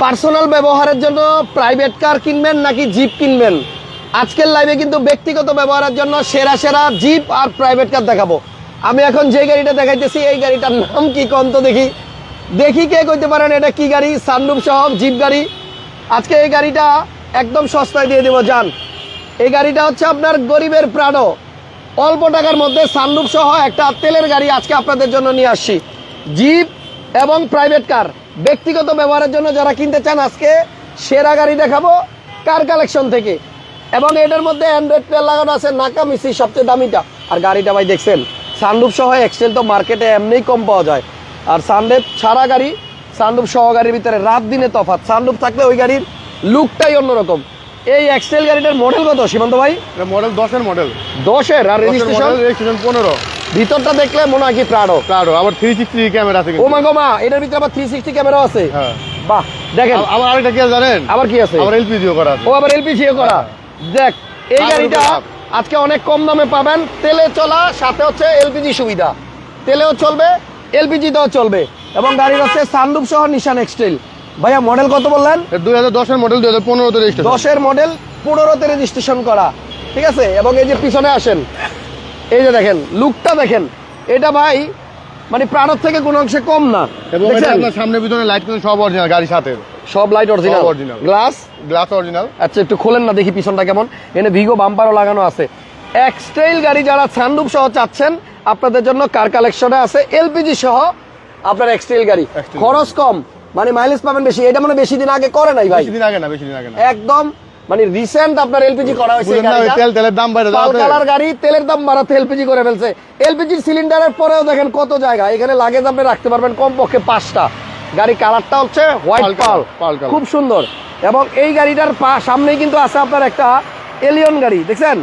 Personal ব্যবহারের জন্য private car কিনবেন নাকি জিপ কিনবেন? আজকের লাইভে কিন্তু ব্যক্তিগত ব্যবহারের জন্য সেরা সেরা জিপ আর প্রাইভেট কার দেখাবো। আমি এখন যে গাড়িটা দেখাইতেছি, এই গাড়িটার নাম কি কম তো দেখি। দেখি কে কইতে পারেন এটা কি গাড়ি? সানরুফ সহ জিপ গাড়ি। আজকে এই গাড়িটা একদম সস্তায় দিয়ে দেবো যান এই গাড়িটা হচ্ছে আপনার গরিবের প্রাণো অল্প টাকার মধ্যে সানরুফ সহ একটা তেলের গাড়ি আজকে আপনাদের জন্য নিয়ে আসছি। জিপ এবং প্রাইভেট কার ব্যক্তিগত ব্যবহারের জন্য যারা কিনতে চান আজকে সেরা গাড়ি দেখাবো কার কালেকশন থেকে। এবং এটার মধ্যে অ্যান্ড্রয়েড প্লেয়ার লাগানো আছে নাকা মিস্ত্রি সবচেয়ে দামিটা। আর গাড়িটা ভাই দেখছেন সানরুফ সহ এক্সেল তো মার্কেটে এমনিই কম পাওয়া যায়। আর সানরুফ ছাড়া গাড়ি সানরুফ সহ গাড়ির ভিতরে রাত দিনে তফাৎ। সানরুফ থাকলে ওই গাড়ির লুকটাই অন্যরকম। এই এক্সেল গাড়িটার মডেল কত সীমান্ত ভাই? মডেল দশের মডেল দশের আর রেজিস্ট্রেশন পনেরো। ভিতরটা দেখলে মনে হয় কি প্রাড়ো প্রাডো আবার থ্রি সিক্সটি ক্যামেরা আছে ও মা গো মা এটার ভিতরে আবার থ্রি সিক্সটি ক্যামেরা আছে। হ্যাঁ। বাহ দেখেন। আবার আরেকটা কি জানেন? আবার কি আছে? আবার এলপিজিও করা আছে। ও আবার এলপিজি করা। দেখ এই গাড়িটা আজকে অনেক কম দামে পাবেন। তেলে চলা সাথে হচ্ছে এলপিজি সুবিধা। তেলেও চলবে এলপিজিতেও চলবে। এবং গাড়ির হচ্ছে সানরুফ সহ নিশান এক্সটেল ভাইয়া মডেল কত বললেন? দুই হাজার দশের মডেল দুই হাজার পনেরোতে রেজিস্ট্রেশন দশের মডেল পনেরোতে রেজিস্ট্রেশন করা। ঠিক আছে? এবং এই যে পিছনে আসেন এই যে দেখেন লুকটা দেখেন এটা ভাই মানে প্রাণর থেকে কোনো অংশে কম না। এবং আপনার সামনে পিছনে লাইট কিন্তু সব অরিজিনাল গাড়ির সাথে। সব light original original। Glass glass original আচ্ছা একটু খোলেন না দেখি পিছনটা কেমন। এনে ভিগো বাম্পারও লাগানো আছে। এক্সট্রেল গাড়ি যারা সানরুফ সহ চাচ্ছেন আপনাদের জন্য কার কালেকশনে আছে এলপিজি সহ আপনার এক্সট্রেল গাড়ি। খরচ কম মানে মাইলেজ পাবেন বেশি। এটা মানে বেশি দিন আগে করে নাই ভাই। বেশি দিন আগে না বেশি দিন আগে না। একদম মানে রিসেন্ট আপনার এলপিজি করা হয়েছে। তেল তেলের দাম বাইরে কালার গাড়ি তেলের দাম বাড়াতে এলপিজি করে ফেলছে। এলপিজি সিলিন্ডারের পরেও দেখেন কত জায়গা। এখানে লাগেজ আপনি রাখতে পারবেন কমপক্ষে পাঁচটা। গাড়ি কালারটা হচ্ছে হোয়াইট পাল। খুব সুন্দর। এবং এই গাড়িটার পা সামনেই কিন্তু আছে আপনার একটা এলিয়ন গাড়ি দেখছেন?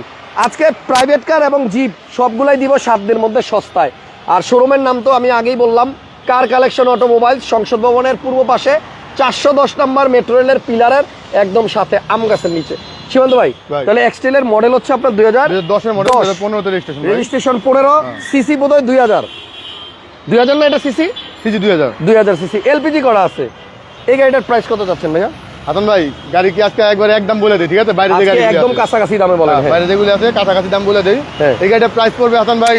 আজকে প্রাইভেট কার এবং জিপ সবগুলাই দিব সাত দিনের মধ্যে সস্তায়। আর শোরুমের নাম তো আমি আগেই বললাম কার কালেকশন অটোমোবাইল সংসদ ভবনের পূর্ব পাশে। চারশো দশ নম্বর মেট্রো রেলের পিলারের একদম সাথে আম গাছের নিচে। সীমান্ত ভাই। তাহলে এক্সটেলের মডেল হচ্ছে আপনার দুই হাজার দশের মডেল পনেরোতে রেজিস্ট্রেশন রেজিস্ট্রেশন পনেরো সিসি বোধ হয় দুই হাজার। দুই হাজার না এটা সিসি সিসি দুই হাজার। দুই হাজার সিসি এলপিজি করা আছে। এই গাড়িটার প্রাইস কত যাচ্ছেন ভাইয়া? হাসান ভাই গাড়ি কি আজকে একবার একদম বলে দিই ঠিক আছে? বাইরে যে গাড়ি একদম কাছাকাছি দামে বলেন হ্যাঁ, হ্যাঁ। বাইরে যেগুলো আছে কাছাকাছি দাম বলে দেই। হ্যাঁ। এই গাড়িটার প্রাইস পড়বে হাসান ভাই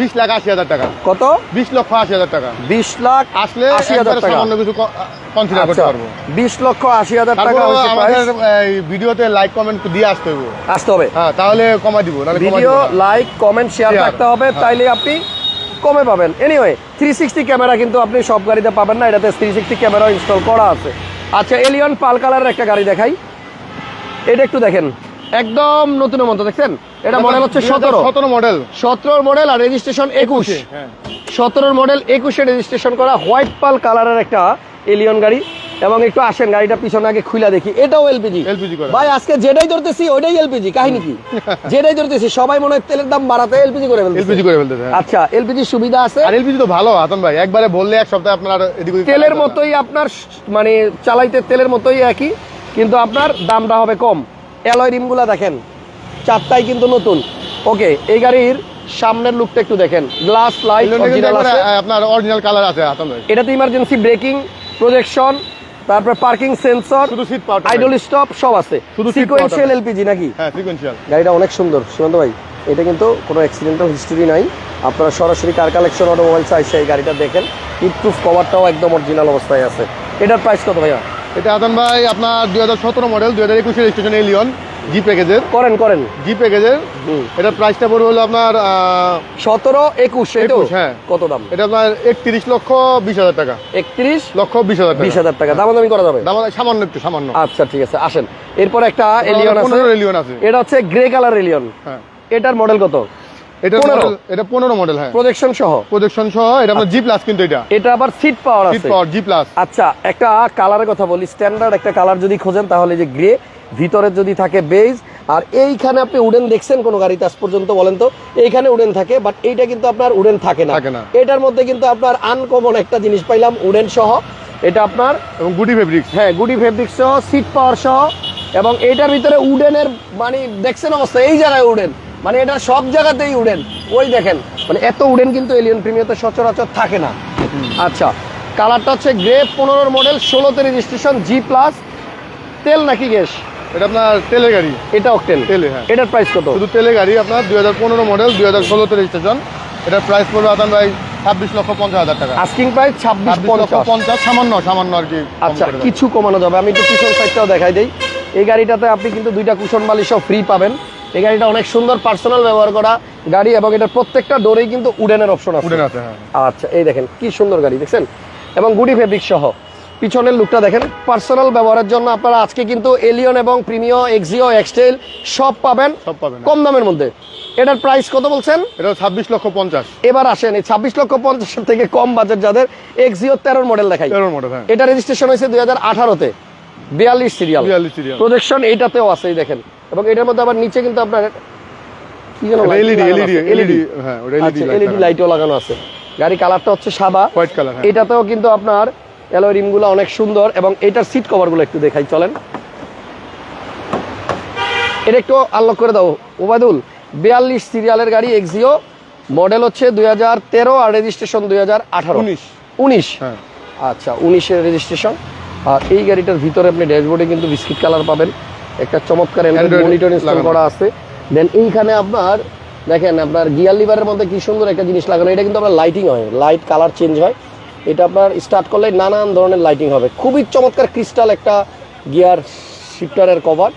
বিশ লাখ আশি হাজার টাকা। কত? বিশ লক্ষ আশি হাজার টাকা। বিশ লাখ আসলে আশি হাজার টাকা। সামান্য কিছু কনসিডার করতে আচ্ছা। পারব। বিশ লক্ষ আশি হাজার টাকা আমাদের ভিডিওতে লাইক কমেন্ট দিয়ে আসতে হবে। আসতে হবে। হ্যাঁ তাহলে কমাই দিব ভিডিও লাইক কমেন্ট শেয়ার থাকতে হবে হ্যাঁ। তাইলে আপনি কমে পাবেন। এনিওয়ে থ্রি সিক্সটি ক্যামেরা কিন্তু আপনি সব গাড়িতে পাবেন না এটাতে থ্রি সিক্সটি ক্যামেরা ইনস্টল করা আছে। আচ্ছা এলিয়ন পাল কালারের একটা গাড়ি দেখাই। এটা একটু দেখেন। একদম নতুনের মতো দেখছেন? এটা মডেল হচ্ছে সতেরো। সতেরো মডেল সতেরোর মডেল আর রেজিস্ট্রেশন একুশ। হ্যাঁ। সতেরোর মডেল একুশে রেজিস্ট্রেশন করা হোয়াইট পাল কালারের একটা এলিয়ন গাড়ি। এবং একটু আসেন গাড়িটা পিছনে আগে খুলা দেখি। এটাও এলপিজি করা। ভাই আজকে যেটাই ধরতেছি ওইটাই এলপিজি কাহিনী কি? যেটাই ধরতেছি সবাই মনে হয় তেলের দাম বাড়াতে এলপিজি করে ফেলতেছে। এলপিজি করে ফেলতেছে হ্যাঁ। আচ্ছা এলপিজি সুবিধা আছে? আর এলপিজি তো ভালো হাসান ভাই। একবারে বললে এক সপ্তাহে আপনার এদিক তেলের মতোই আপনার মানে চালাইতে তেলের মতোই একই কিন্তু আপনার দামটা হবে কম। অ্যালয় রিমগুলা দেখেন চারটাই কিন্তু নতুন। ওকে এই গাড়ির সামনের লুকটা একটু দেখেন গ্লাস লাইট আপনার অরিজিনাল কালার আছে এটাতে ইমার্জেন্সি ব্রেকিং প্রজেকশন তারপর পার্কিং সেন্সর শুধু সিট পাওয়ার আইডল স্টপ সব আছে। শুধু সিকোয়েন্সিয়াল এলপিজি নাকি? হ্যাঁ সিকোয়েন্সিয়াল গাড়িটা অনেক সুন্দর সুমন্ত ভাই। এটা কিন্তু কোনো অ্যাক্সিডেন্টাল হিস্টোরি নাই। আপনারা সরাসরি কার কালেকশন অটোমোবাইল চাইছে এই গাড়িটা দেখেন। হিট প্রুফ কভারটাও একদম অরিজিনাল অবস্থায় আছে। এটার প্রাইস কত ভাইয়া? এটা হাসান ভাই আপনার দুই হাজার সতেরো মডেল দুই হাজার একুশে রেজিস্ট্রেশন এলিয়ন জি প্যাকেজের করেন করেন। জি প্যাকেজের। এটার প্রাইসটা পড়বে হলো আপনার সতেরো একুশ এটো 21, হ্যাঁ। কত দাম? এটা আপনার একত্রিশ লক্ষ বিশ হাজার টাকা। একত্রিশ লক্ষ বিশ হাজার বিশ হাজার টাকা। দামাদামি করা যাবে? দাম সামান্য একটু সামান্য। আচ্ছা ঠিক আছে আসেন। এরপর একটা এলিয়ন আছে। এলিয়ন আছে। এটা হচ্ছে গ্রে কালার এলিয়ন হ্যাঁ। এটার মডেল কত? এটা 15 এটা পনেরো মডেল হ্যাঁ। প্রজেকশন সহ? প্রজেকশন সহ এটা আপনার জি প্লাস কিন্তু এটা। এটা আবার seat power seat power G plus আচ্ছা একটা কালারের কথা বলি স্ট্যান্ডার্ড একটা কালার যদি খোঁজেন তাহলে যে গ্রে ভিতরে যদি থাকে বেজ আর এইখানে আপনি উডেন দেখছেন কোন গাড়িতে আজ পর্যন্ত বলেন তো এইখানে উডেন থাকে বাট এইটা কিন্তু আপনার উডেন থাকে না। এটার মধ্যে কিন্তু আপনার আনকমন একটা জিনিস পাইলাম উডেন সহ। এটা আপনার গুডি ফেব্রিক্স হ্যাঁ গুডি ফেব্রিক সহ সিট পাওয়ার সহ এবং এইটার ভিতরে উডেনের মানে দেখছেন অবস্থা এই জায়গায় উডেন মানে এটা সব জায়গাতেই উডেন। ওই দেখেন মানে এত উডেন কিন্তু এলিয়ন প্রিমিয়াতে সচরাচর থাকে না। আচ্ছা কালারটা হচ্ছে গ্রে পনেরোর মডেল ষোলোতে রেজিস্ট্রেশন জি প্লাস তেল নাকি গ্যাস? এটা আপনার তেলে গাড়ি। এটা অকটেন তেলে, হ্যাঁ। এটার প্রাইস কত? শুধু তেলে গাড়ি আপনার দুই হাজার পনেরো মডেল দুই হাজার ষোলোতে রেজিস্ট্রেশন এটার প্রাইস পড়বে আতান ভাই ছাব্বিশ লক্ষ পঞ্চাশ হাজার টাকা। আস্কিং প্রাইস ছাব্বিশ লক্ষ পঞ্চাশ। পঞ্চাশ সামান্য সামান্য আর কি আচ্ছা কিছু কমানো যাবে। আমি একটু পিছন সাইডটাও দেখাই দিই। এই গাড়িটাতে আপনি কিন্তু দুইটা কুশন বালি সব ফ্রি পাবেন। এই গাড়িটা অনেক সুন্দর পার্সোনাল ব্যবহার করা গাড়ি এবং এটার প্রত্যেকটা ডোরেই কিন্তু উডেনের অপশন আছে। হ্যাঁ। আচ্ছা এই দেখেন কি সুন্দর গাড়ি দেখছেন? এবং গুডি ফেব্রিক সহ। পিছনের লুকটা দেখেন পার্সোনাল ব্যবহারের জন্য আপনারা আজকে কিন্তু এলিয়ন এবং প্রিমিও এক্সিও এক্সটেল সব পাবেন সব পাবেন কম দামের মধ্যে। এটার প্রাইস কত বলছেন? এটা ছাব্বিশ লক্ষ পঞ্চাশ। এবার আসেন এই ছাব্বিশ লক্ষ পঞ্চাশের থেকে কম বাজেট যাদের এক্সিও তেরোর মডেল দেখাই। তেরো মডেল হ্যাঁ। এটা রেজিস্ট্রেশন হয়েছে দুই হাজার আঠারোতে। বিয়াল্লিশ সিরিয়াল প্রজেকশন এইটাতেও আছে দেখেন। এবং এটার মধ্যে আবার নিচে কিন্তু আপনার কি যেন এলইডি এলইডি এলইডি হ্যাঁ এলইডি আচ্ছা এলইডি লাইটও লাগানো আছে। গাড়ি কালারটা হচ্ছে সাদা। হোয়াইট কালার এটাতেও কিন্তু আপনার অ্যালয় রিমগুলো অনেক সুন্দর এবং এটার সিট কভারগুলো একটু দেখাই চলেন। এটা একটু আনলক করে দাও ওবায়দুল। বিয়াল্লিশ সিরিয়ালের গাড়ি এক্সিও মডেল হচ্ছে দুই হাজার তেরো আর রেজিস্ট্রেশন দুই হাজার আঠারো। উনিশ। উনিশ? হ্যাঁ। আচ্ছা উনিশের রেজিস্ট্রেশন আর এই গাড়িটার ভিতরে আপনি ড্যাশবোর্ডে কিন্তু বিস্কিট কালার পাবেন। একটা চমৎকার মনিটর ইনস্টল। করা আছে। দেন এইখানে আপনার দেখেন আপনার গিয়ার লিভারের মধ্যে কি সুন্দর একটা জিনিস লাগানো। এটা কিন্তু আপনার লাইটিং হয় লাইট কালার চেঞ্জ হয়। এটা আপনার স্টার্ট করলে নানান ধরনের লাইটিং হবে। খুবই চমৎকার ক্রিস্টাল একটা গিয়ার শিফটারের কভার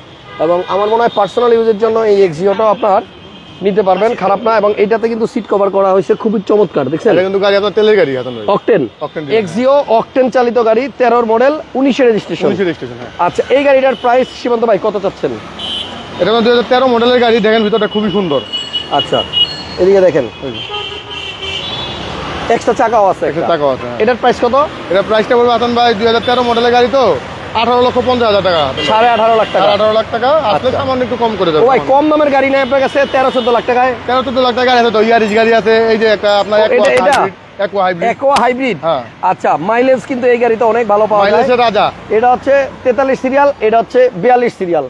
এবং আমার মনে হয় পার্সোনাল ইউজের জন্য এই এক্সিওটাও আপনার নিতে পারবেন খারাপ না এবং এইটাতে কিন্তু সিট কভার করা হয়েছে খুবই চমৎকার দেখছেন? এটা কিন্তু গাড়ি আপনার তেলের গাড়ি অকটেন এক্সিও অকটেন চালিত গাড়ি তেরোর মডেল উনিশের রেজিস্ট্রেশন উনিশের রেজিস্ট্রেশন হ্যাঁ। আচ্ছা এই গাড়িটার প্রাইস সীমান্ত ভাই কত চাচ্ছেন? এটা দুই হাজার তেরো মডেলের গাড়ি দেখেন ভিতরটা খুবই সুন্দর। আচ্ছা এদিকে দেখেন। এক্সট্রা চাকাও আছে একটা। টাকা আছে হ্যাঁ। এটার প্রাইস কত? এটা প্রাইসটা বলব হাতান ভাই দুই হাজার তেরো মডেলের গাড়ি তো। আঠারো লক্ষ পঞ্চাশ হাজার টাকা। সাড়ে আঠারো লাখ টাকা। আঠারো লাখ টাকা আসলে আচ্ছা। সামান্য একটু কম করে দেবো। ভাই কম দামের গাড়ি নেই আপনার কাছে তেরো চোদ্দ লাখ টাকায়? তেরো চোদ্দ লাখ টাকা গাড়ি আছে তো ইয়ারিস গাড়ি আছে এই যে একটা আপনার এটা-? হাইব্রিড একোয়া হাইব্রিড হ্যাঁ। আচ্ছা মাইলেজ কিন্তু এই গাড়িতে অনেক ভালো পাওয়া যায়। রাজা। এটা হচ্ছে তেতাল্লিশ সিরিয়াল এটা হচ্ছে বিয়াল্লিশ সিরিয়াল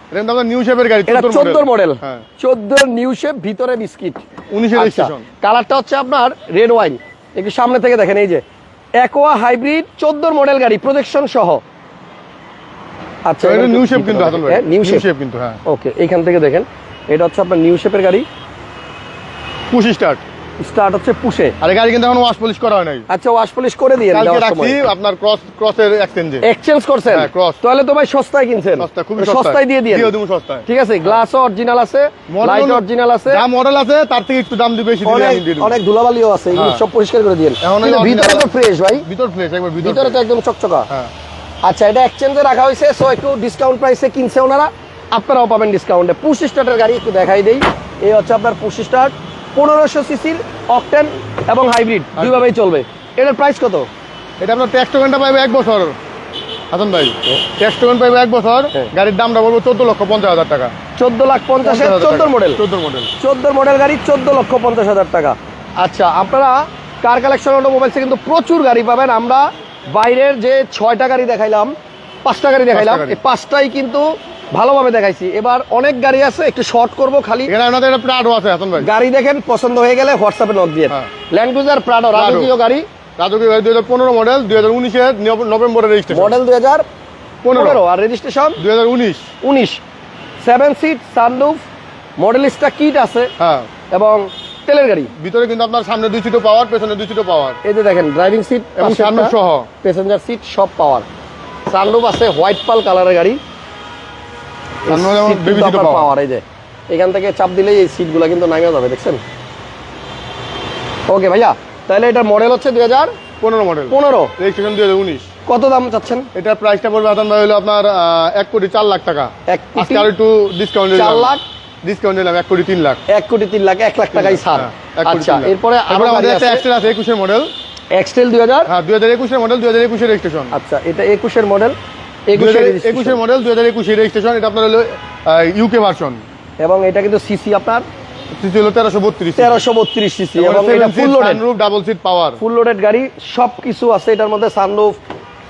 নিউ শেপের গাড়ি এটা মডেল হ্যাঁ। চোদ্দ নিউ শেপ ভিতরে বিস্কিট। উনিশের আচ্ছা রেজিস্ট্রেশন কালারটা হচ্ছে আপনার রেড ওয়াইন একটু সামনে থেকে দেখেন এই যে অ্যাকোয়া হাইব্রিড চোদ্দোর মডেল গাড়ি প্রজেকশন সহ। আচ্ছা এটা নিউ শেপ কিন্তু হাতান ভাই। নিউ শেপ কিন্তু হ্যাঁ। ওকে এইখান থেকে দেখেন। এটা হচ্ছে আপনার নিউ শেপের গাড়ি। পুশ স্টার্ট স্টার্ট হচ্ছে পুষে আর গাড়ি কিন্তু এখন ওয়াশ পলিশ করা হয় নাই। আচ্ছা ওয়াশ পলিশ করে দিয়ে কালকে রাখছি আপনার ক্রস ক্রসের এক্সচেঞ্জে এক্সচেঞ্জ করছেন? হ্যাঁ, cross। তাহলে তো ভাই সস্তায় কিনছেন। সস্তা খুবই সস্তায়। দিয়ে দিয়ে দিয়ে দেবো সস্তায়। ঠিক আছে গ্লাসও অরিজিনাল আছে লাইট অরিজিনাল আছে। যা মডেল আছে তার থেকে একটু দাম দিবে বেশি আমি দিয়ে দেবো। অনেক ধুলাবালিও আছে এগুলো হ্যাঁ। সব পরিষ্কার করে এখন ভিতরে তো ফ্রেশ ভাই। ভিতর ফ্রেশ একবার ভিতরে তো একদম চকচকা। হ্যাঁ। আচ্ছা এটা এক্সচেঞ্জে রাখা হয়েছে সো একটু ডিসকাউন্ট প্রাইসে কিনছে ওনারা। আপনারাও পাবেন ডিসকাউন্টে পুশ স্টার্টের গাড়ি একটু দেখাই দেই। এই হচ্ছে আপনার পুশ স্টার্ট। পনেরোশো সিসির অকটেন এবং হাইব্রিড দুইভাবেই চলবে। এটার প্রাইস কত? এটা আপনার ট্যাক্স টোকেনটা পাইবে এক বছর। হাসান ভাই ট্যাক্স টোকেন পাইবে এক বছর। হ্যাঁ। গাড়ির দামটা বলব চোদ্দ লক্ষ পঞ্চাশ হাজার টাকা। চোদ্দ লাখ পঞ্চাশের চোদ্দ মডেল চোদ্দ মডেল চোদ্দ মডেল গাড়ি চোদ্দ লক্ষ পঞ্চাশ হাজার টাকা। আচ্ছা আপনারা কার কালেকশন অটোমোবাইলসে কিন্তু প্রচুর গাড়ি পাবেন। আমরা বাইরের যে ছয়টা গাড়ি দেখাইলাম পাঁচটা গাড়ি দেখাইলাম এই পাঁচটাই কিন্তু ভালোভাবে দেখাইছি। এবার অনেক গাড়ি আছে একটু শর্ট করব খালি। একটা প্রাডো আছে হাসান ভাই। গাড়ি দেখেন পছন্দ হয়ে গেলে হোয়াটসঅ্যাপে নক দিয়ে। ল্যান্ড ক্রুজার প্রাডো রাজকীয় গাড়ি। রাজকীয় গাড়ি দুই হাজার পনেরো মডেল দুই হাজার উনিশের নভেম্বরের রেজিস্ট্রেশন মডেল দুই হাজার পনেরো। আর রেজিস্ট্রেশন দুই হাজার উনিশ। উনিশ। Seven seat sunroof Modellista kit আছে। হ্যাঁ। এবং তেলের গাড়ি। ভিতরে কিন্তু আপনার সামনে দুই সিটও পাওয়ার পেছনে দুই সিটও পাওয়ার এই যে দেখেন ড্রাইভিং সিট এবং সামনে সহ। প্যাসেঞ্জার সিট সব পাওয়ার সানরুফ আছে হোয়াইট পাল কালারের গাড়ি। পাওয়ার এই যে। এখান থেকে চাপ দিলেই এই সিটগুলো কিন্তু নামিয়ে যাবে দেখছেন? ওকে ভাইয়া তাহলে এটার মডেল হচ্ছে দুই হাজার পনেরো মডেল পনেরো। রেজিস্ট্রেশন দুই হাজার উনিশ। কত দাম চাচ্ছেন? এটার প্রাইসটা পড়বে হাসান ভাই হলো আপনার এক কোটি চার লাখ টাকা। এক কোটি? আর একটু ডিসকাউন্ট চার লাখ ডিসকাউন্ট দিলাম এক কোটি তিন লাখ। এক কোটি তিন লাখ এক লাখ টাকাই ছাড়। হ্যাঁ, আচ্ছা এরপরে তারপরে আমাদের একটা এক্সটেল আছে একুশের মডেল এক্সটেল দুই হাজার? হ্যাঁ দুই হাজার একুশের মডেল দুই হাজার একুশের রেজিস্ট্রেশন আচ্ছা এটা একুশের মডেল একুশের মডেল দুই হাজার একুশের রেজিস্ট্রেশন এটা আপনার হলো ইউকে ভার্সন এবং এটা কিন্তু সিসি আপনার? সিসি হলো তেরোশো বত্রিশ তেরোশো বত্রিশ সিসি এবং এটা full loaded double seat power full loaded গাড়ি সব কিছু আছে এটার মধ্যে সানরুফ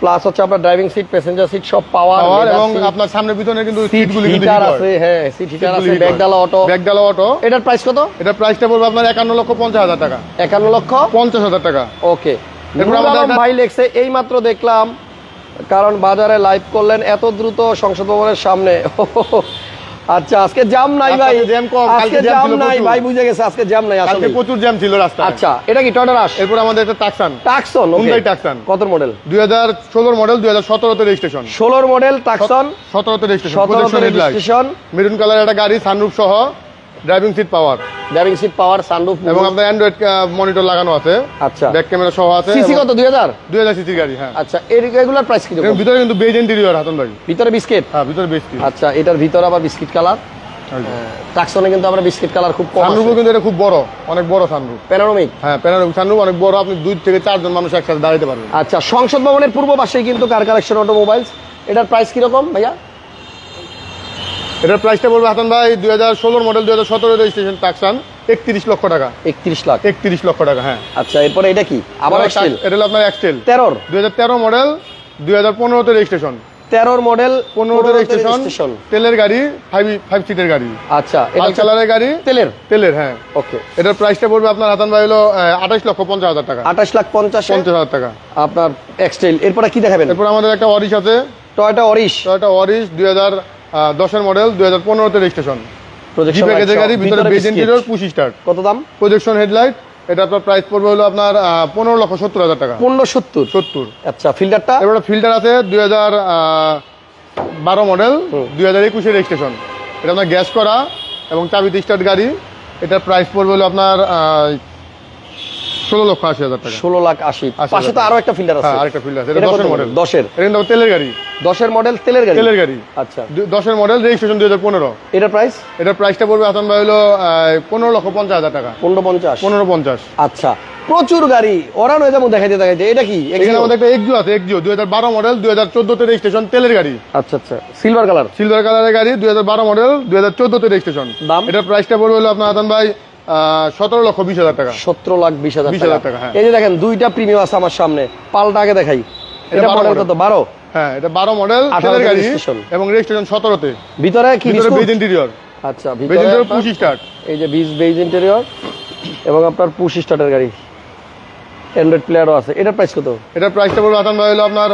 প্লাস হচ্ছে আপনার ড্রাইভিং সিট প্যাসেঞ্জার সিট সব পাওয়ার এবং আপনার সামনে পিছনে কিন্তু সিট সিটগুলি কিন্তু হিটার আছে হ্যাঁ সিট হিটার আছে ব্যাগডালা অটো ব্যাগডালা অটো এটার প্রাইস কত? এটা প্রাইসটা পড়বে আপনার একান্ন লক্ষ পঞ্চাশ হাজার টাকা। একান্ন লক্ষ? পঞ্চাশ হাজার টাকা। ওকে এরপর নুর আমাদের ভাই লেখছে এই মাত্র দেখলাম কারণ বাজারে লাইভ করলেন এত দ্রুত সংসদ ভবনের সামনে। আচ্ছা আজকে জ্যাম নাই ভাই। জ্যাম কম, আজকে কালকে জ্যাম নাই ভাই বুঝে গেছে আজকে জ্যাম নাই আসলে প্রচুর জ্যাম ছিল রাস্তায়। আচ্ছা এটা কি টয়টা রাশ এরপর আমাদের একটা টাকসান টাকসন হুন্ডাই Tucson। কত মডেল দুই হাজার ষোলোর মডেল দুই হাজার সতেরোতে রেজিস্ট্রেশন ষোলোর মডেল টাকসন তে রেজিস্ট্রেশন সতেরোতে রেজিস্ট্রেশন মেরুন কালার একটা গাড়ি সানরুফ সহ। Driving seat power. Driving seat power sunroof এবং আপনার অ্যান্ড্রয়েড মনিটর লাগানো আছে। আচ্ছা। ব্যাক ক্যামেরা সহ আছে সিসি কত? দুই হাজার? দুই হাজার সিসির গাড়ি হ্যাঁ। আচ্ছা এর রেগুলার প্রাইস কি রকম? ভিতরে কিন্তু বেজ ইন্টেরিয়র হাতন ভাই ভিতরে বিস্কিট হ্যাঁ ভিতরে বিস্কিট আচ্ছা এটার ভিতরে আবার বিস্কিট কালার টাকসনে কিন্তু আমরা বিস্কিট কালার খুব কম সানরুফও কিন্তু এটা খুব বড় অনেক বড় সানরুফ প্যানোরামিক হ্যাঁ প্যানারোমিক সানরুফ অনেক বড় আপনি দুই থেকে চারজন মানুষ একসাথে দাঁড়াতে পারবেন। আচ্ছা সংসদ ভবনের পূর্ব পাশেই কিন্তু কার কালেকশন অটোমোবাইলস এটার প্রাইস কীরকম ভাইয়া? এটার প্রাইসটা পড়বে হাসান ভাই দুই হাজার ষোলোর মডেল দুই হাজার সতেরো রেজিস্ট্রেশন টাকসান একত্রিশ লক্ষ টাকা। একত্রিশ লাখ। একত্রিশ লক্ষ টাকা হ্যাঁ। আচ্ছা এরপরে এটা কি? আবার এটা হলো আপনার এক্সটেল তেরোর? দুই হাজার তেরো মডেল দুই হাজার পনেরোতে রেজিস্ট্রেশন তেরোর মডেল পনেরোতে রেজিস্ট্রেশন তেলের গাড়ি ফাইভ ফাইভ সিটের গাড়ি। আচ্ছা লাল কালারের গাড়ি। তেলের? তেলের হ্যাঁ। ওকে। এটার প্রাইসটা পড়বে আপনার হাসান ভাই হলো আঠাশ লক্ষ পঞ্চাশ হাজার টাকা। আঠাশ লাখ পঞ্চাশ পঞ্চাশ হাজার টাকা। আপনার এক্সটেল এরপরে কি দেখাবেন? এরপর আমাদের একটা অরিশ আছে। টয়টা অরিশ টয়টা অরিশ দুই হাজার দশের মডেল দুই হাজার পনেরোতে রেজিস্ট্রেশন গাড়ি ভিতরে বেজ ইন্টেরিয়র পুশি স্টার্ট কত দাম? প্রজেকশন হেডলাইট এটা আপনার প্রাইস পড়বে হলো আপনার পনেরো লক্ষ সত্তর হাজার টাকা। পনেরো সত্তর? সত্তর। আচ্ছা ফিল্টারটা এবার ফিল্টার আছে দুই হাজার বারো মডেল দুই হাজার একুশে রেজিস্ট্রেশন এটা আপনার গ্যাস করা এবং চাবিতে স্টার্ট গাড়ি। এটার প্রাইস পড়বে হলো আপনার ষোলো লক্ষ আশি হাজার টাকা। ষোলো লাখ আশি। পাশে তো আরও একটা ফিল্টার আছে। হ্যাঁ আরেকটা ফিল্টার আছে। দশের মডেল দশের। এটা তেলের গাড়ি। দশের মডেল তেলের গাড়ি? তেলের গাড়ি। আচ্ছা। দশের মডেল রেজিস্ট্রেশন দুই হাজার পনেরো। এটার প্রাইস এটার প্রাইসটা পড়বে হাসান ভাই হলো পনেরো লক্ষ পঞ্চাশ হাজার টাকা। পনেরো পঞ্চাশ। পনেরো পঞ্চাশ। আচ্ছা। প্রচুর গাড়ি। ওরা নয় যেমন দেখাইতে দেখাইতে এটা কি? এখানে আমাদের একটা এক্সিও আছে এক্সিও দুই হাজার বারো মডেল দুই হাজার চোদ্দোতে রেজিস্ট্রেশন তেলের গাড়ি। আচ্ছা আচ্ছা। সিলভার কালার সিলভার কালারের গাড়ি দুই হাজার বারো মডেল দুই হাজার চোদ্দোতে রেজিস্ট্রেশন দাম? এটার প্রাইসটা পড়বে হলো আপনার হাসান ভাই সতেরো লক্ষ বিশ হাজার টাকা। সতেরো লাখ বিশ হাজার 20,000 টাকা। হ্যাঁ। এই যে দেখেন দুইটা প্রিমিয়াম আছে আমার সামনে। পাল্টা আগে দেখাই। এটা এটা 12 মডেল। কত? বারো? হ্যাঁ এটা বারো মডেল 18 গাড়ি এবং রেজিস্ট্রেশন সতেরোতে। ভিতরে কি ভিতরে বেজ ইন্টেরিয়র আচ্ছা বেজ ভিতরে পুশ স্টার্ট এই যে বিজ বেজ ইন্টেরিয়র এবং আপনার পুশ স্টার্টের গাড়ি। অ্যান্ড্রয়েড প্লেয়ারও আছে। এটার প্রাইস কত? এটার প্রাইসটা পড়বে হাসান হলো আপনার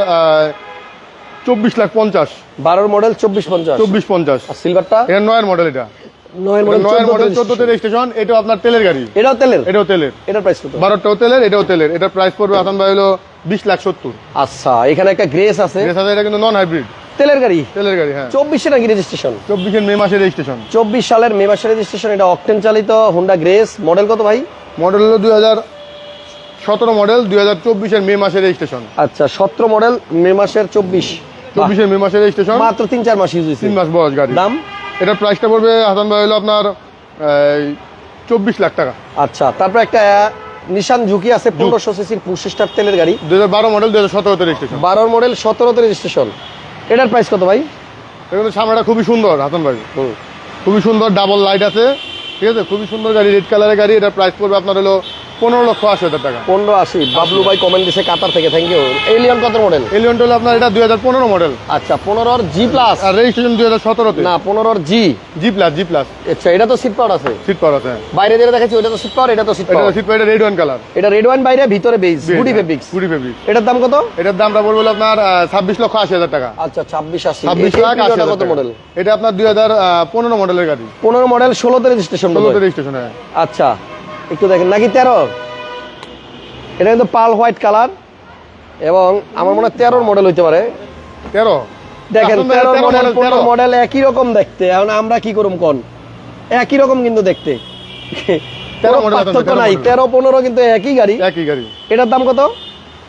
চব্বিশ লাখ পঞ্চাশ। বারোর মডেল চব্বিশ পঞ্চাশ। চব্বিশ পঞ্চাশ। আর সিলভারটা এটা নয়ের মডেল এটা। নয়ের মডেল মডেল চোদ্দোতে রেজিস্ট্রেশন। এটাও আপনার তেলের গাড়ি। এটাও তেলের? এটাও তেলের। এটার প্রাইস কত? বারোটাও তেলের এটাও তেলের। এটার প্রাইস পড়বে ভাই হলো বিশ লাখ সত্তর। আচ্ছা এখানে একটা গ্রেস আছে। এর সাথে এটা কিন্তু নন হাইব্রিড তেলের গাড়ি? তেলের গাড়ি হ্যাঁ। চব্বিশে নাকি রেজিস্ট্রেশন চব্বিশের মে মাসের রেজিস্ট্রেশন চব্বিশ সালের মে মাসের রেজিস্ট্রেশন এটা অকটেন চালিত হুন্ডা গ্রেস মডেল কত ভাই? মডেল হলো দুই হাজার সতেরো মডেল দুই হাজার চব্বিশের মে মাসের রেজিস্ট্রেশন আচ্ছা সতেরো মডেল মে মাসের চব্বিশ। চব্বিশের মে মাসের রেজিস্ট্রেশন মাত্র তিন চার মাস ইউজ হয়েছে। তিন মাস বয়স গাড়ি। দাম? এটার প্রাইসটা পড়বে হাসান ভাই হলো আপনার চব্বিশ লাখ টাকা। আচ্ছা তারপর একটা নিশান ঝুঁকি আছে পনেরোশো সিসির পুশ স্টার তেলের গাড়ি। দু হাজার বারো মডেল দু হাজার সতেরোতে রেজিস্ট্রেশন বারোর মডেল সতেরোতে রেজিস্ট্রেশন এটার প্রাইস কত ভাই? এগুলো সামনেটা খুবই সুন্দর হাসান ভাই। খুবই সুন্দর ডাবল লাইট আছে ঠিক আছে? খুবই সুন্দর গাড়ি রেড কালারের গাড়ি এটার প্রাইস পড়বে আপনার হলো পনেরো লক্ষ আশি হাজার টাকা। পনেরো আশি বাবলু ভাই কমেন্ট দিছে কাতার থেকে থ্যাংক ইউ এলিয়ন কত মডেল এলিয়নটা হলো আপনার এটা দুই হাজার পনেরো মডেল আচ্ছা পনেরোর জি প্লাস আর রেজিস্ট্রেশন দুই হাজার সতেরোতে। না পনেরোর জি জি প্লাস জি প্লাস আচ্ছা এটা তো সিট পাওয়ার আছে। সিট পাওয়ার আছে হ্যাঁ। বাইরে যেটা দেখাচ্ছি ওটা তো সিট পাওয়ার এটা তো seat power seat power red one colour এটা রেড ওয়াইন বাইরে ভিতরে বেজ গুডি ফেব্রিক্স গুডি ফেব্রিক্স এটার দাম কত? এটার দামটা হলো আপনার ছাব্বিশ লক্ষ আশি হাজার টাকা। আচ্ছা ছাব্বিশ আশি। ছাব্বিশ লাখ আশি কত মডেল এটা আপনার দুই হাজার পনেরো মডেলের গাড়ি। পনেরো মডেল ষোলোতে রেজিস্ট্রেশন ষোলোতে রেজিস্ট্রেশন হ্যাঁ। আচ্ছা। একটু দেখেন নাকি তেরো? এটা কিন্তু পাল হোয়াইট কালার এবং আমার মনে হয় তেরোর মডেল হইতে পারে। তেরো? দেখেন তেরো মডেল পনেরো মডেল একই রকম দেখতে? এখন আমরা কি করুম কোন? একই রকম কিন্তু দেখতে। পার্থক্য নাই। তেরো পনেরো কিন্তু একই গাড়ি। একই গাড়ি। এটার দাম কত?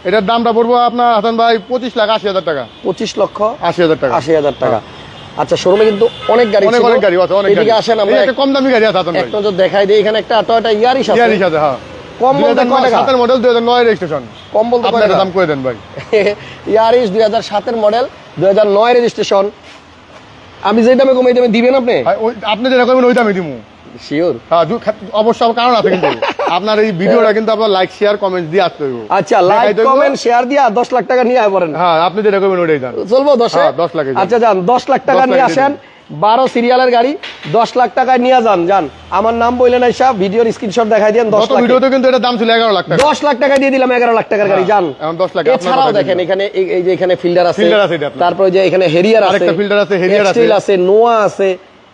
এটার দামটা পড়ব আপনার হাসান ভাই পঁচিশ লাখ আশি হাজার টাকা। পঁচিশ লক্ষ আশি হাজার টাকা। আশি হাজার টাকা। আচ্ছা শোরুমে কিন্তু অনেক গাড়ি অনেক অনেক গাড়ি আছে অনেক এদিকে আসেন আমরা একটা কম দামি গাড়ি আছে এক নজর দেখাই দিই এখানে একটা টয়টা ইয়ারিশ আছে। ইয়ারিশ আছে হ্যাঁ। কম বলতে কয় টাকা? সাতের মডেল দুই হাজার নয় রেজিস্ট্রেশন কম বলতে কয় টাকা? দাম করে দেন ভাই। ইয়ারিশ দুই হাজার সাতের মডেল দুই হাজার নয় রেজিস্ট্রেশন আমি যে দামে কমে এই দামে দিবেন আপনি? আপনি যেটা করবেন ওই আমি দিবো শিওর হ্যাঁ অবশ্য কারণ আছে কিন্তু। আপনার এই ভিডিওটা কিন্তু আপনার লাইক শেয়ার কমেন্ট দিয়ে আসতে হইব। আচ্ছা লাইক কমেন্ট শেয়ার দিয়া দশ লাখ টাকা নিয়ে আয় পড়েন হ্যাঁ আপনি যেটা করবেন ওইটাই দেন। চলবো দশে? হ্যাঁ, 10 লাখে আচ্ছা যান দশ লাখ টাকা নিয়ে আসেন বারো সিরিয়ালের গাড়ি দশ লাখ টাকায় নিয়ে যান যান। আমার নাম বললেন আইসা ভিডিওর স্ক্রিনশট দেখাই দেন দশ গত লাখ। ভিডিওতে কিন্তু এটা দাম ছিল এগারো লাখ টাকা। দশ লাখ টাকা দিয়ে দিলাম এগারো লাখ টাকার গাড়ি যান। এখন 10 লাখ, আপনার এছাড়াও দেখেন এখানে এই- যে এখানে ফিল্ডার আছে Fielder আছে এটা। তারপরে যে এখানে হেরিয়ার আছে আরেকটা Fielder আছে, Harrier আছে। Extrail আছে নোয়া আছে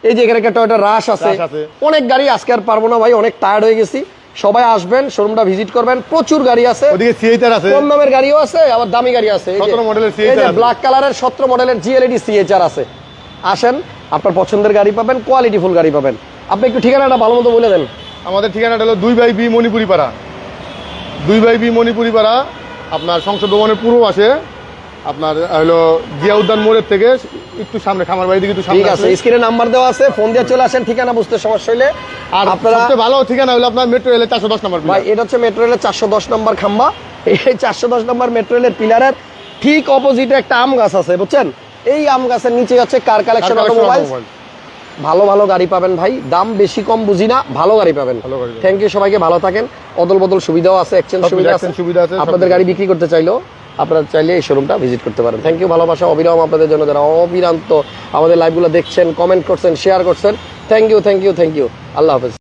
এই যে এখানে একটা টয়োটা রাশ আছে। আছে। অনেক গাড়ি আজকে আর পারব না ভাই অনেক টায়ার্ড হয়ে গেছি। সবাই আসবেন শোরুমটা ভিজিট করবেন। প্রচুর গাড়ি আছে। ওদিকে সিএইচআর আছে। কম দামের গাড়িও আছে আবার দামি গাড়ি আছে। 17 মডেলের। ব্ল্যাক কালারের সতেরো মডেলের জিএলইডি সিএচআর আছে। আসেন আপনার পছন্দের গাড়ি পাবেন কোয়ালিটি ফুল গাড়ি পাবেন। আপনি একটু ঠিকানাটা ভালো মতো বলে দেন। আমাদের ঠিকানাটা হলো দুই বাই বি মণিপুরি পাড়া দুই বাই বি মণিপুরি পাড়া আপনার সংসদ ভবনের পূর্ব আসে আপনার হলো জিয়া উদ্যান মোড়ের থেকে একটু সামনে খামার বাড়ি একটু সামনে ঠিক আছে স্ক্রিনে নাম্বার দেওয়া আছে ফোন দিয়ে চলে আসেন ঠিকানা বুঝতে সমস্যা হইলে। আর আপনারা ভালো ঠিকানা হলো আপনার মেট্রো রেলের চারশো দশ নম্বর ভাই এটা হচ্ছে মেট্রো রেলের চারশো দশ নম্বর খাম্বা। এই চারশো দশ নম্বর মেট্রো রেলের পিলারের ঠিক অপোজিটে একটা আম গাছ আছে বুঝছেন? এই আম গাছের নিচে হচ্ছে কার কালেকশন অটোমোবাইল ভালো ভালো গাড়ি পাবেন ভাই। দাম বেশি কম বুঝি না ভালো গাড়ি পাবেন। থ্যাংক ইউ সবাইকে ভালো থাকেন। অদল বদল সুবিধাও আছে এক্সচেঞ্জ সুবিধা আছে। সুবিধা আছে, আপনাদের গাড়ি বিক্রি করতে চাইলেও আপনারা চাইলে এই শোরুমটা ভিজিট করতে পারেন। থ্যাংক ইউ ভালোবাসা, অবিরাম আপনাদের জন্য যারা অবিরান্ত আমাদের লাইভগুলো দেখছেন কমেন্ট করছেন শেয়ার করছেন। Thank you thank you thank you আল্লাহ হাফেজ।